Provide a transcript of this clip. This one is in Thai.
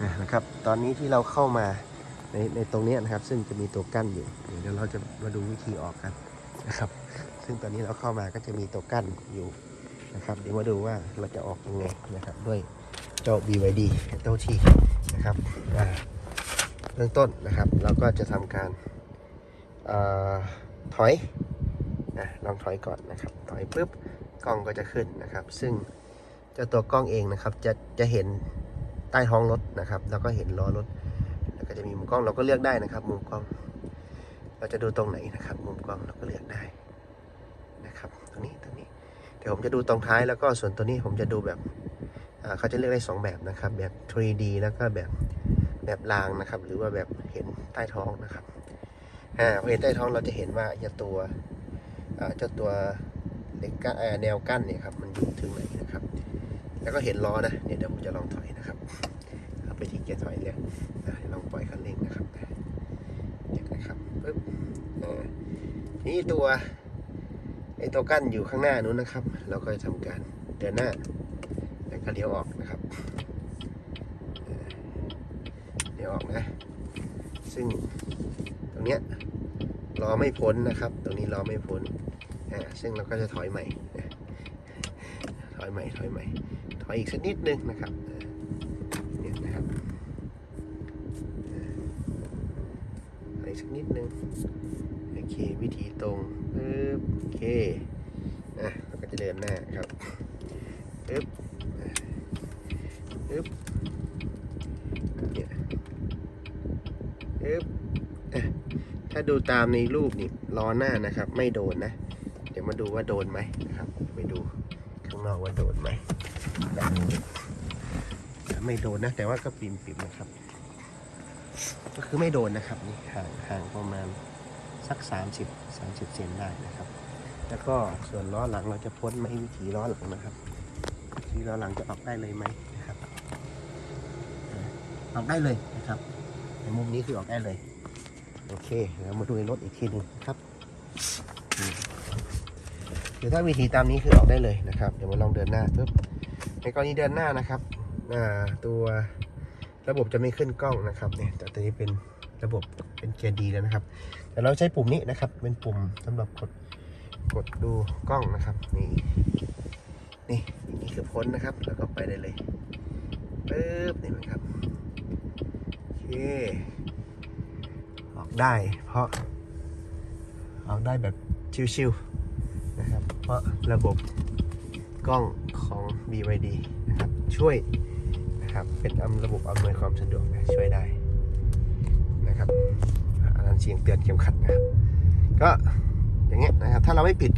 อะนะครับ ตอนนี้ที่เราเข้ามาในในตรงเนี้ยนะครับ ซึ่งจะมีตัวกั้นอยู่ เดี๋ยวเราจะมาดูวิธีออกกันนะครับ ซึ่งตอนนี้เราเข้ามาก็จะมีตัวกั้นอยู่นะครับ เดี๋ยวมาดูว่าเราจะออกยังไงนะครับ ด้วยเจ้า BYD เจ้าที่นะครับอ่าเบื้องต้นนะครับ เราก็จะทำการเออถอยนะลองถอยก่อนนะครับ ถอยปุ๊บกล้องก็จะขึ้นนะครับ ซึ่งเจ้าตัวกล้องเองนะครับจะจะเห็น ใต้ท้องรถนะครับแล้วก็เห็นล้อรถ แล้วก็จะมีมุมกล้องเราก็เลือกได้นะครับ มุมกล้อง เราจะดูตรงไหนนะครับ มุมกล้องเราก็เลือกได้นะครับ ตรงนี้ตรงนี้เดี๋ยวผมจะดูตรงท้ายแล้วก็ส่วนตัวนี้ผมจะดูแบบเขาจะเลือกได้สองแบบนะครับ แบบ 3D แล้วก็แบบแบบรางนะครับ หรือว่าแบบเห็นใต้ท้องนะครับอ่าพอเห็นใต้ท้องเราจะเห็นว่าเจ้าตัวเจ้าตัวเหล็กแนวกั้นเนี่ยครับมันอยู่ถึงไหนนะครับ แล้วก็เห็นล้อนะเนี่ยเดี๋ยวผมจะลองถอยนะครับเอาไปที่เกียร์ถอยเลยลองปล่อยคันเร่งนะครับเนี่ยนะครับปึ๊บอ่านี่ตัวไอ้ตัวกั้นอยู่ข้างหน้านู้นนะครับ เราก็จะทำการเดินหน้าแล้วก็เลี้ยวออกนะครับเลี้ยวออกนะ ซึ่งตรงเนี้ยล้อไม่พ้นนะครับ ตรงนี้ล้อไม่พ้นอ่าซึ่งเราก็จะถอยใหม่นะ ถอยใหม่ถอยใหม่ถอยอีกสักนิดนึงนะครับเนี่ยนะครับถอยสักนิดนึงโอเควิธีตรงปึ๊บโอเคอะเราก็จะเดินหน้าครับปึ๊บปึ๊บเนี่ยปึ๊บอะถ้าดูตามในรูปนี่ล้อหน้านะครับ ไม่โดนนะ เดี๋ยวมาดูว่าโดนไหมนะครับ ไปดูางนอกว่าโดนไหมไม่โดนนะ แต่ว่าก็ปิ่มปิมๆนะครับ ก็คือไม่โดนนะครับนี่ห่างห่างประมาณสัก 30 30เซนได้นะครับ แล้วก็ส่วนล้อหลังเราจะพ้นไหมวิถีล้อหลังนะครับวิถีล้อหลังจะออกได้เลยไหมนะครับออกได้เลยนะครับ ในมุมนี้คือออกได้เลย โอเคแล้วมาดูในรถอีกทีนึงครับ เดี๋ยวถ้าวิธีตามนี้คือออกได้เลยนะครับ เดี๋ยวมาลองเดินหน้าปุ๊บในกรณีเดินหน้านะครับตัวระบบจะไม่ขึ้นกล้องนะครับเนี่ยแต่ตัวนี้เป็นระบบเป็นเกียร์ดีแล้วนะครับ แต่เราใช้ปุ่มนี้นะครับ เป็นปุ่มสำหรับกดกดดูกล้องนะครับ นี่นี่นี้คือพ้นนะครับ แล้วก็ไปได้เลยปึ๊บนี่มันครับโอเคออกได้ เพราะออกได้แบบชิวๆ ราะระบบกล้องของ BYD นะครับช่วยนะครับเป็นอำระบบอำนวยความสะดวกนะช่วยได้นะครับอันนั้นเสียงเตือนเข็มขัดนะครับก็อย่างเงี้ยนะครับถ้าเราไม่ปิด